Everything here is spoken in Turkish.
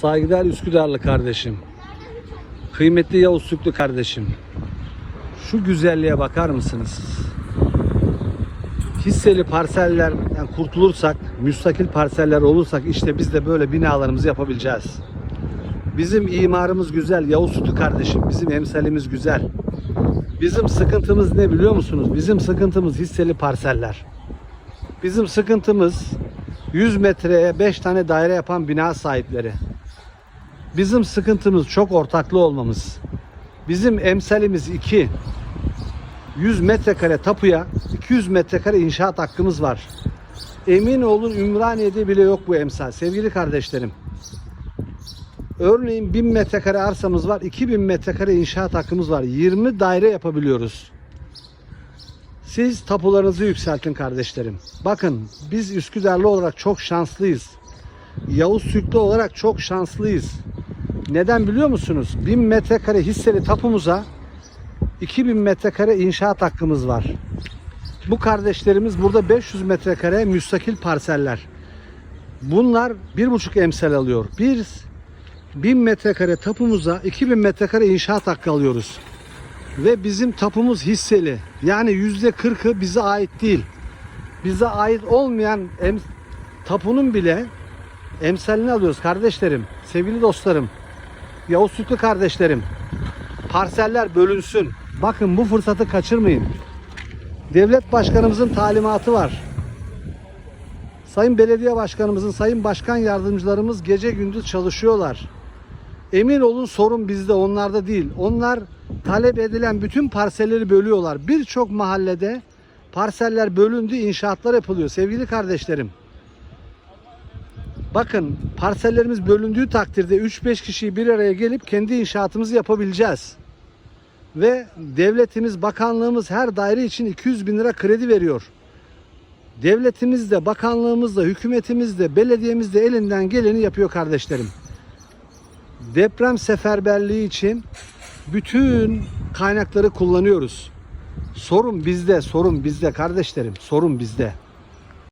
Saygıdeğer Üsküdarlı kardeşim. Kıymetli Yavuz Süklü kardeşim. Şu güzelliğe bakar mısınız? Hisseli parsellerden kurtulursak, müstakil parseller olursak işte biz de böyle binalarımızı yapabileceğiz. Bizim imarımız güzel Yavuz Sütlü kardeşim. Bizim emsalimiz güzel. Bizim sıkıntımız ne biliyor musunuz? Bizim sıkıntımız hisseli parseller. Bizim sıkıntımız 100 metreye 5 tane daire yapan bina sahipleri. Bizim sıkıntımız çok ortaklı olmamız. Bizim emsalimiz 2. 100 metrekare tapuya 200 metrekare inşaat hakkımız var. Emin olun Ümraniye'de bile yok bu emsal. Sevgili kardeşlerim. Örneğin 1000 metrekare arsamız var. 2000 metrekare inşaat hakkımız var. 20 daire yapabiliyoruz. Siz tapularınızı yükseltin kardeşlerim. Bakın biz Üsküdarlı olarak çok şanslıyız. Yavuz Süklü olarak çok şanslıyız. Neden biliyor musunuz? 1000 metrekare hisseli tapumuza 2000 metrekare inşaat hakkımız var. Bu kardeşlerimiz burada 500 metrekare müstakil parseller. Bunlar 1,5 emsal alıyor. Biz 1000 metrekare tapumuza 2000 metrekare inşaat hakkı alıyoruz. Ve bizim tapumuz hisseli. Yani %40'ı bize ait değil. Bize ait olmayan em, tapunun bile emsalini alıyoruz kardeşlerim, sevgili dostlarım. Yavuz Sütlü kardeşlerim. Parseller bölünsün. Bakın bu fırsatı kaçırmayın. Devlet başkanımızın talimatı var. Sayın belediye başkanımızın, sayın başkan yardımcılarımız gece gündüz çalışıyorlar. Emin olun sorun bizde, onlarda değil. Onlar talep edilen bütün parselleri bölüyorlar. Birçok mahallede parseller bölündü, inşaatlar yapılıyor sevgili kardeşlerim. Bakın parsellerimiz bölündüğü takdirde 3-5 kişiyi bir araya gelip kendi inşaatımızı yapabileceğiz. Ve devletimiz, bakanlığımız her daire için 200 bin lira kredi veriyor. Devletimiz de, bakanlığımız da, hükümetimiz de, belediyemiz de elinden geleni yapıyor kardeşlerim. Deprem seferberliği için bütün kaynakları kullanıyoruz. Sorun bizde, sorun bizde kardeşlerim, sorun bizde.